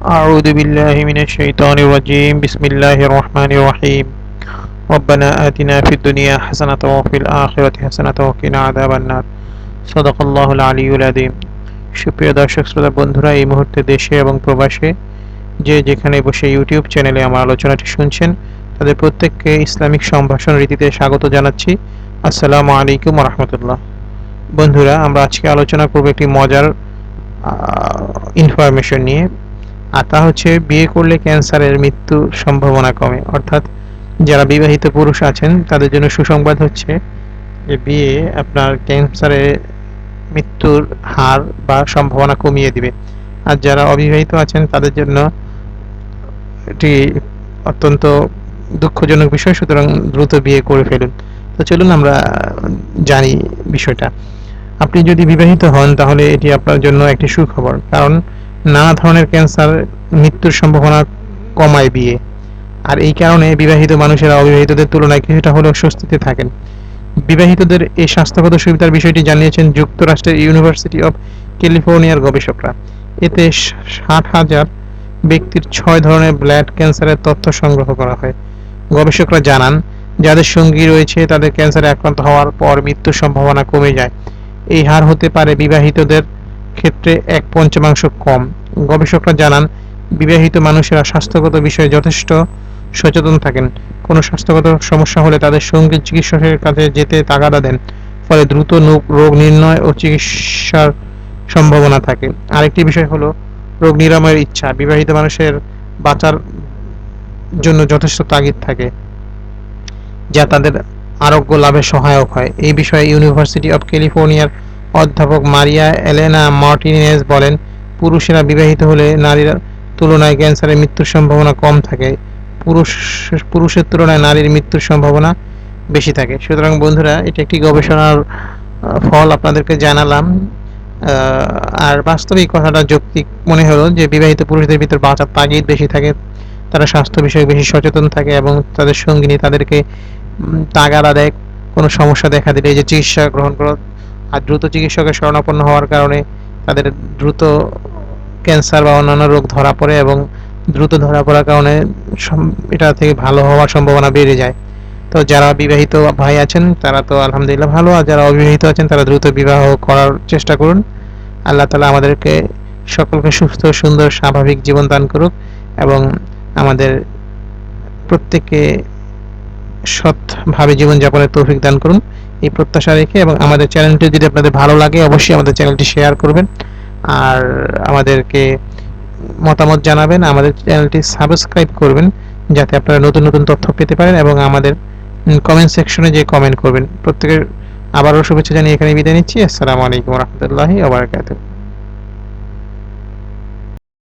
أعوذ بالله من الشيطان الرجيم بسم الله الرحمن الرحيم ربنا آتنا في الدنيا حسنة وفي الآخرة حسنة وقنا عذاب النار صدق الله العلي العظيم সুপ্রিয় দর্শক শ্রোতা বন্ধুরা এই মুহূর্তে দেশে এবং প্রবাসে যে যেখানে বসে ইউটিউব চ্যানেলে আমার আলোচনাটি শুনছেন তাদের প্রত্যেককে ইসলামিক সম্ভাষণ রীতিতে স্বাগত জানাচ্ছি আসসালামু আলাইকুম রহমতুল্লাহ বন্ধুরা আমরা আজকে আলোচনা করব একটি মজার ইনফরমেশন নিয়ে আর তা হচ্ছে বিয়ে করলে ক্যান্সারের মৃত্যু সম্ভাবনা কমে। অর্থাৎ যারা বিবাহিত পুরুষ আছেন, তাদের জন্য সুসংবাদ হচ্ছে যে বিয়ে আপনার ক্যান্সারের মৃত্যুর হার বা সম্ভাবনা কমিয়ে দিবে। আর যারা অবিবাহিত আছেন, তাদের জন্য এটি অত্যন্ত দুঃখজনক বিষয়, সুতরাং দ্রুত বিয়ে করে ফেলুন। তো চলুন আমরা জানি বিষয়টা। আপনি যদি বিবাহিত হন, তাহলে এটি আপনার জন্য একটি সুখবর। কারণ নানা ধরনের ক্যান্সার মৃত্যুর সম্ভাবনা কমায় বিয়ে। আর এই কারণে বিবাহিত মানুষেরা অবিবাহিতদের তুলনায় কিছুটা হলেও স্বস্তিতে থাকেন। বিবাহিতদের এই স্বাস্থ্যগত সুবিধার বিষয়টি জানিয়েছেন যুক্তরাষ্ট্রের ইউনিভার্সিটি অব ক্যালিফোর্নিয়ার গবেষকরা। এতে ষাট হাজার ব্যক্তির ছয় ধরনের ব্লাড ক্যান্সারের তথ্য সংগ্রহ করা হয়। গবেষকরা জানান, যাদের সঙ্গী রয়েছে তাদের ক্যান্সারে আক্রান্ত হওয়ার পর মৃত্যুর সম্ভাবনা কমে যায়। এই হার হতে পারে বিবাহিতদের ক্ষেত্রে এক পঞ্চমাংশ কম। গবেষকরা জানান, বিবাহিত মানুষেরা স্বাস্থ্যগত বিষয়ে যথেষ্ট সচেতন থাকেন। কোনো স্বাস্থ্যগত সমস্যা হলে তাদের সঙ্গী চিকিৎসকের কাছে যেতে তাগাদা দেন। ফলে দ্রুত রোগ নির্ণয় ও চিকিৎসার সম্ভাবনা থাকে। আরেকটি বিষয় হলো রোগ নিরাময়ের ইচ্ছা। বিবাহিত মানুষের বাঁচার জন্য যথেষ্ট তাগিদ থাকে, যা তাদের আরোগ্য লাভে সহায়ক হয়। এই বিষয়ে ইউনিভার্সিটি অব ক্যালিফোর্নিয়ার অধ্যাপক মারিয়া এলেনা মার্টিনেজ বলেন, পুরুষেরা বিবাহিত হলে নারীর তুলনায় ক্যান্সারের মৃত্যুর সম্ভাবনা কম থাকে। পুরুষ, পুরুষের তুলনায় নারীর মৃত্যুর সম্ভাবনা বেশি থাকে। সুতরাং বন্ধুরা, এটি একটি গবেষণার ফল আপনাদেরকে জানালাম। আর বাস্তবিক কথাটা যৌক্তিক মনে হলো যে, বিবাহিত পুরুষদের ভিতর বাঁচার তাগিদ বেশি থাকে, তারা স্বাস্থ্য বিষয়ে বেশি সচেতন থাকে এবং তাদের সঙ্গিনী তাদেরকে তাগাদা দেয়। কোনো সমস্যা দেখা দিলে যে চিকিৎসা গ্রহণ করো আর দ্রুত চিকিৎসকের শরণাপন্ন হওয়ার কারণে তাদের দ্রুত ক্যান্সার বা অন্যান্য রোগ ধরা পড়ে এবং দ্রুত ধরা পড়ার কারণে এটা থেকে ভালো হওয়ার সম্ভাবনা বেড়ে যায়। তো যারা বিবাহিত ভাই আছেন, তারা তো আলহামদুলিল্লাহ ভালো, আর যারা অবিবাহিত আছেন, তারা দ্রুত বিবাহ করার চেষ্টা করুন। আল্লাহ তালা আমাদেরকে সকলকে সুস্থ, সুন্দর, স্বাভাবিক জীবন দান করুক এবং আমাদের প্রত্যেককে সৎভাবে জীবনযাপনের তৌফিক দান করুন। এই প্রত্যাশা রেখে এবং আমাদের চ্যানেলটি যদি আপনাদের ভালো লাগে, অবশ্যই আমাদের চ্যানেলটি শেয়ার করবেন। আর আমাদেরকে মতামত জানাবেন, আমাদের চ্যানেলটি সাবস্ক্রাইব করবেন, যাতে আপনারা নতুন নতুন তথ্য পেতে পারেন এবং আমাদের কমেন্ট সেকশনে যে কমেন্ট করবেন। প্রত্যেকের আবারও শুভেচ্ছা জানিয়ে এখানে বিদায় নিচ্ছি। আসসালামু আলাইকুম রহমতুল্লাহি